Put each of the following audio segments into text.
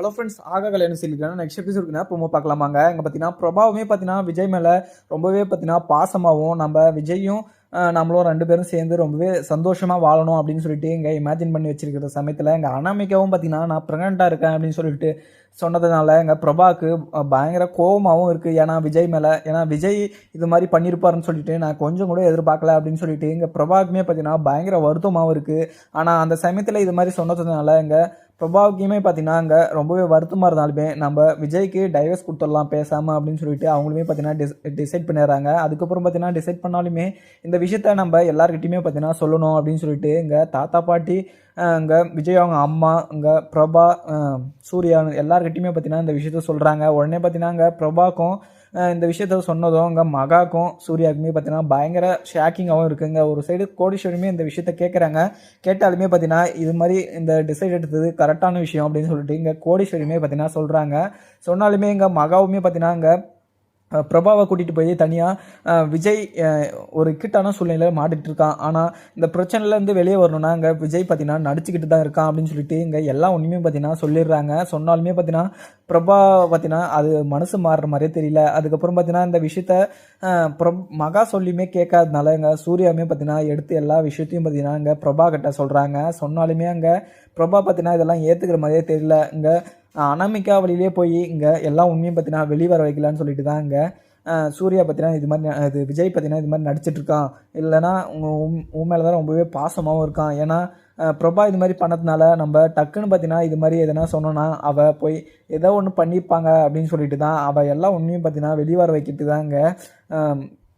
Hello friends ஆக கல்யாணம் சொல்லியிருக்கேன் நெக்ஸ்ட் எபிசோடுக்குனா ப்ரோமோ பார்க்கலாமாங்க. இங்கே பார்த்தீங்கன்னா பிரபாவமே பார்த்தீங்கன்னா விஜய் மேலே ரொம்பவே பார்த்தீங்கன்னா பாசமாகவும் நம்ம விஜயும் நம்மளும் ரெண்டு பேரும் சேர்ந்து ரொம்பவே சந்தோஷமாக வாழணும் அப்படின்னு சொல்லிட்டு இங்கே இமேஜின் பண்ணி வச்சிருக்கிற சமயத்தில் எங்கள் அனாமிக்காவும் பார்த்தீங்கன்னா நான் ப்ரெக்னெண்ட்டாக இருக்கேன் அப்படின்னு சொல்லிட்டு சொன்னதுனால எங்கள் பிரபாவுக்கு பயங்கர கோவமாகவும் இருக்குது ஏன்னா விஜய் மேலே ஏன்னா விஜய் இது மாதிரி பண்ணியிருப்பாருன்னு சொல்லிட்டு நான் கொஞ்சம் கூட எதிர்பார்க்கல அப்படின்னு சொல்லிட்டு எங்கள் பிரபாவுக்குமே பார்த்தீங்கன்னா பயங்கர வருத்தமாகவும் இருக்குது ஆனால் அந்த சமயத்தில் இது மாதிரி சொன்னதுனால எங்கள் பிரபாவுக்குமே பார்த்தீங்கன்னா அங்கே ரொம்பவே வருத்தமாக இருந்தாலுமே நம்ம விஜய்க்கு டைவர்ஸ் கொடுத்துடலாம் பேசாமல் அப்படின்னு சொல்லிட்டு அவங்களுமே பார்த்தீங்கன்னா டிஸ் டிசைட் பண்ணிடுறாங்க. அதுக்கப்புறம் பார்த்தீங்கன்னா டிசைட் பண்ணாலுமே இந்த விஷயத்த நம்ம எல்லாருக்கிட்டையுமே பார்த்தீங்கன்னா சொல்லணும் அப்படின்னு சொல்லிட்டு இங்கே தாத்தா பாட்டி இங்கே விஜய் அவங்க அம்மா இங்கே பிரபா சூர்யா எல்லாருக்கிட்டையுமே பார்த்தீங்கன்னா இந்த விஷயத்த சொல்கிறாங்க உடனே பார்த்தீங்கன்னா அங்கே பிரபாக்கும் இந்த விஷயத்த சொன்னதும் அங்கே மகாக்கும் சூர்யாவுக்குமே பார்த்தீங்கன்னா பயங்கர ஷாக்கிங்காகவும் இருக்குங்க. ஒரு சைடு கோடீஸ்வரியுமே இந்த விஷயத்த கேட்குறாங்க கேட்டாலுமே பார்த்தீங்கன்னா இது மாதிரி இந்த டிசைட் எடுத்தது கரெக்டான விஷயம் அப்படின்னு சொல்லிட்டு இங்கே கோடீஸ்வரியுமே பார்த்தீங்கன்னா சொல்கிறாங்க சொன்னாலுமே இங்கே மகாவுமே பார்த்தீங்கன்னா அங்கே பிரபாவை கூட்டிகிட்டு போய் தனியாக விஜய் ஒரு கிட்டான சூழ்நிலையில் மாட்டிட்டு இருக்கான். ஆனால் இந்த பிரச்சனையிலேருந்து வெளியே வரணும்னா இங்கே விஜய் பார்த்தீங்கன்னா நடிச்சுக்கிட்டு தான் இருக்கான் அப்படின்னு சொல்லிட்டு இங்கே எல்லா ஒன்றுமே பார்த்தீங்கன்னா சொல்லிடுறாங்க. சொன்னாலுமே பார்த்தீங்கன்னா பிரபா பார்த்தீங்கன்னா அது மனசு மாறுற மாதிரியே தெரியல. அதுக்கப்புறம் பார்த்தீங்கன்னா இந்த விஷயத்த ப்ர மகா சொல்லியுமே கேட்காதனால இங்கே சூர்யாவுமே பார்த்தீங்கன்னா எடுத்து எல்லா விஷயத்தையும் பார்த்தீங்கன்னா இங்கே பிரபா கிட்ட சொல்கிறாங்க சொன்னாலுமே அங்கே பிரபா பார்த்தீங்கன்னா இதெல்லாம் ஏற்றுக்கிற மாதிரியே தெரியல. இங்கே அனாமிக்கா வழியிலே போய் இங்கே எல்லா உண்மையும் பற்றினா வெளியே வர வைக்கலான்னு சொல்லிட்டு தான் இங்கே சூர்யா பற்றினா இது மாதிரி ந- இது விஜய் பற்றினா இது மாதிரி நடிச்சிட்ருக்கான். இல்லைனா இல்லைன்னா உன் உன் மேலே தான் ரொம்பவே பாசமாகவும் இருக்கான். ஏன்னா பிரபா இது மாதிரி பண்ணதுனால நம்ம டக்குன்னு பார்த்தீங்கன்னா இது மாதிரி எதனா சொன்னோன்னா அவள் போய் ஏதோ ஒன்று பண்ணியிருப்பாங்க அப்படின்னு சொல்லிட்டு தான் அவள் எல்லா உண்மையும் பார்த்தீங்கன்னா வெளியே வர வைக்கிட்டு தான் இங்கே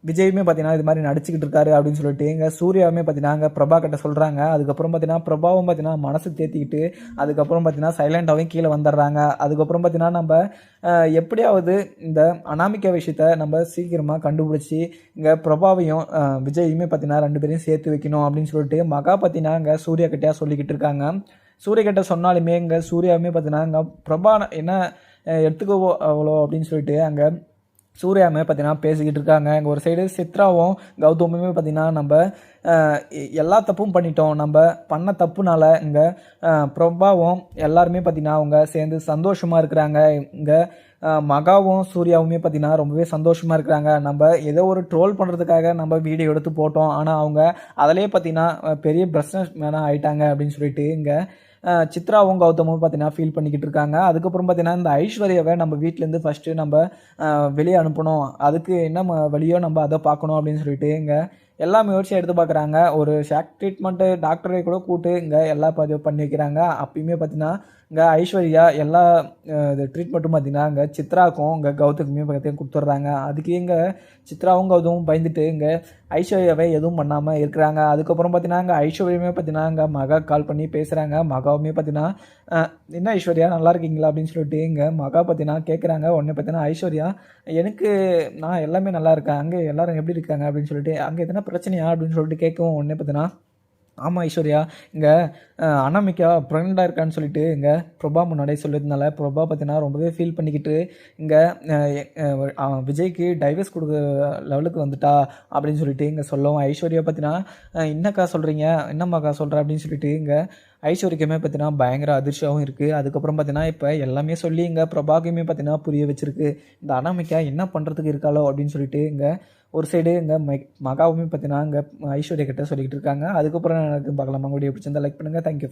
விஜயுமே பார்த்தீங்கன்னா இது மாதிரி நடிச்சுக்கிட்டு இருக்காரு அப்படின்னு சொல்லிட்டு இங்கே சூர்யாவுமே பார்த்தீங்கன்னா அங்கே பிரபா கிட்ட சொல்கிறாங்க அதுக்கப்புறம் பார்த்தீங்கன்னா பிரபாவும் பார்த்தீங்கன்னா மனசு தேத்திக்கிட்டு அதுக்கப்புறம் பார்த்தீங்கன்னா சைலண்டாகவும் கீழே வந்துடுறாங்க. அதுக்கப்புறம் பார்த்தீங்கன்னா நம்ம எப்படியாவது இந்த அனாமிக்க விஷயத்த நம்ம சீக்கிரமாக கண்டுபிடிச்சி இங்கே பிரபாவையும் விஜயுமே பார்த்தீங்கன்னா ரெண்டு பேரையும் சேர்த்து வைக்கணும் அப்படின்னு சொல்லிட்டு மகா பார்த்தீங்கன்னா இங்கே சூர்யா கிட்டயா சொல்லிக்கிட்டு இருக்காங்க. சூர்யா கிட்ட சொன்னாலுமே இங்கே சூர்யாவுமே பார்த்தீங்கன்னா இங்கே பிரபா என்ன எடுத்துக்கோ அவ்வளோ அப்படின்னு சொல்லிட்டு அங்கே சூர்யாமே பார்த்தீங்கன்னா பேசிக்கிட்டு இருக்காங்க. இங்கே ஒரு சைடு சித்ராவும் கௌதமுமே பார்த்தீங்கன்னா நம்ம எல்லா தப்பும் பண்ணிட்டோம். நம்ம பண்ண தப்புனால இங்கே பிரபாவும் எல்லாருமே பார்த்தீங்கன்னா அவங்க சேர்ந்து சந்தோஷமாக இருக்கிறாங்க. இங்கே மகாவும் சூர்யாவுமே பார்த்தீங்கன்னா ரொம்பவே சந்தோஷமாக இருக்கிறாங்க. நம்ம ஏதோ ஒரு ட்ரோல் பண்ணுறதுக்காக நம்ம வீடியோ எடுத்து போட்டோம். ஆனால் அவங்க அதிலே பார்த்தீங்கன்னா பெரிய பிஸ்னஸ் மேனாக ஆயிட்டாங்க அப்படின்னு சொல்லிட்டு இங்கே சித்ராவும் கௌதமும் பார்த்தீங்கன்னா ஃபீல் பண்ணிக்கிட்டு இருக்காங்க. அதுக்கப்புறம் பார்த்தீங்கன்னா இந்த ஐஸ்வர்யாவை நம்ம வீட்டிலேருந்து ஃபஸ்ட்டு நம்ம வெளியே அனுப்பணும். அதுக்கு என்ன ம- வழியோ நம்ம அதை பார்க்கணும் அப்படின்னு சொல்லிட்டு இங்கே எல்லா முயற்சியும் எடுத்து பார்க்குறாங்க ஒரு ஷாக் ட்ரீட்மெண்ட்டு டாக்டரை கூட கூப்பிட்டு இங்கே எல்லா பதிவு பண்ணி வைக்கிறாங்க. அப்பயுமே பார்த்தீங்கன்னா இங்கே ஐஸ்வர்யா எல்லா இது ட்ரீட்மெண்ட்டும் பார்த்தீங்கன்னா இங்கே சித்ராக்கும் இங்கே கௌதமுமே பக்கத்தையும் கொடுத்துட்றாங்க. அதுக்கு இங்கே சித்ராவும் கௌதமும் பயந்துட்டு இங்கே ஐஸ்வர்யாவை எதுவும் பண்ணாமல் இருக்கிறாங்க. அதுக்கப்புறம் பார்த்தீங்கன்னா இங்கே ஐஸ்வர்யமே பார்த்தீங்கன்னா இங்கே மகா கால் பண்ணி பேசுகிறாங்க மகாவுமே பார்த்தீங்கன்னா என்ன ஐஸ்வர்யா நல்லா இருக்கீங்களா? அப்படின்னு சொல்லிட்டு இங்கே மகா பார்த்தீங்கன்னா கேட்குறாங்க உடனே பார்த்தீங்கன்னா ஐஸ்வர்யா எனக்கு நான் எல்லாமே நல்லா இருக்கேன். அங்கே எல்லோரும் எப்படி இருக்காங்க? அப்படின்னு சொல்லிட்டு அங்கே என்ன பிரச்சனையா அப்படின்னு சொல்லிட்டு கேட்கவும் ஒன்றே பார்த்தீங்கன்னா ஆமாம் ஐஸ்வர்யா. இங்கே அனாமிக்கா ப்ரெக்னெண்ட்டாக இருக்கான்னு சொல்லிட்டு இங்கே பிரபா முன்னாடியே சொல்லியிருந்தால பிரபா பார்த்தீங்கன்னா ரொம்பவே ஃபீல் பண்ணிக்கிட்டு இங்கே விஜய்க்கு டைவர்ஸ் கொடுக்குற லெவலுக்கு வந்துட்டா அப்படின்னு சொல்லிட்டு இங்கே சொல்லவும் ஐஸ்வர்யா பார்த்தீங்கன்னா என்னக்கா சொல்கிறீங்க என்னம்மாக்கா சொல்கிற அப்படின்னு சொல்லிட்டு இங்கே ஐஸ்வர்யமே பார்த்தீங்கன்னா பயங்கர அதிர்ச்சியாகவும் இருக்குது அதுக்கப்புறம் பார்த்தீங்கன்னா இப்போ எல்லாமே சொல்லி இங்கே பிரபாக்குமே பார்த்தீங்கன்னா புரிய வச்சிருக்கு. இந்த அனாமிக்கா என்ன பண்ணுறதுக்கு இருக்காளோ அப்படின்னு சொல்லிட்டு இங்கே ஒரு சைடு இங்கே மை மகாவுமே பார்த்தீங்கன்னா இங்கே ஐஸ்வர்யா கிட்ட சொல்லிக்கிட்டு இருக்காங்க. அதுக்கப்புறம் எனக்கு பார்க்கலாமா. வீடியோ பிடிச்சிருந்தா லைக் பண்ணுங்கள் தேங்க்யூ